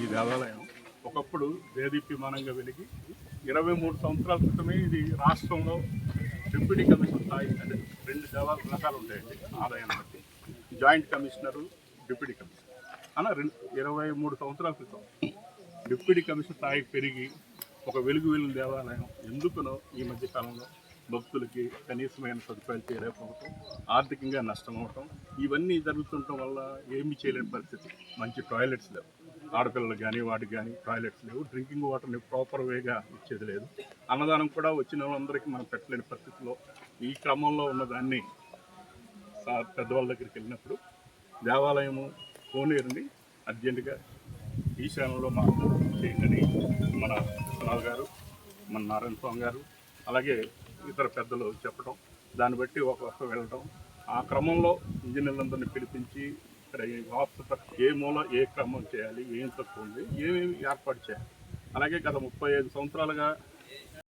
ఈ దేవాలయం. ఒకప్పుడు దేదీప్యమానంగా వెలిగి ఇరవై మూడు సంవత్సరాల క్రితమే ఇది రాష్ట్రంలో డిప్యూటీ కమిషనర్ స్థాయి అంటే రెండు దేవాలయ రకాలు ఉంటాయండి ఆదాయాన్ని బట్టి. Joint commissioner deputy commissioner. అలా రెండు ఇరవై మూడు సంవత్సరాల క్రితం డిప్యూటీ కమిషనర్ స్థాయి పెరిగి ఒక వెలుగు వెలుగు దేవాలయం ఎందుకునో ఈ మధ్య కాలంలో భక్తులకి కనీసమైన సదుపాయాలు చేయలేకపోవటం ఆర్థికంగా నష్టం అవటం ఇవన్నీ జరుగుతుండటం వల్ల ఏమీ చేయలేని పరిస్థితి. మంచి టాయిలెట్స్ లేవు. ఆడపిల్లలకు కానీ వాటికి కానీ టాయిలెట్స్ లేవు. డ్రింకింగ్ వాటర్ని ప్రాపర్ వేగా ఇచ్చేది లేదు. అన్నదానం కూడా వచ్చిన వాళ్ళందరికీ మనం పెట్టలేని పరిస్థితిలో ఈ క్రమంలో ఉన్నదాన్ని పెద్దవాళ్ళ దగ్గరికి వెళ్ళినప్పుడు దేవాలయము కోనేరుని అర్జెంటుగా ఈశాన్యంలో మార్పు చేయండి మన విశ్వనాథ్ గారు మన నారాయణ స్వామి గారు అలాగే ఇతర పెద్దలు చెప్పడం దాన్ని బట్టి ఒక్కొక్క వెళ్ళడం ఆ క్రమంలో ఇంజనీర్లందరినీ పిలిపించి ఇక్కడ ఈ వాస్తు ఏ మూల ఏ క్రమం చేయాలి ఏం తక్కువ ఉంది ఏమేమి ఏర్పాటు చేయాలి. అలాగే గత ముప్పై ఐదు సంవత్సరాలుగా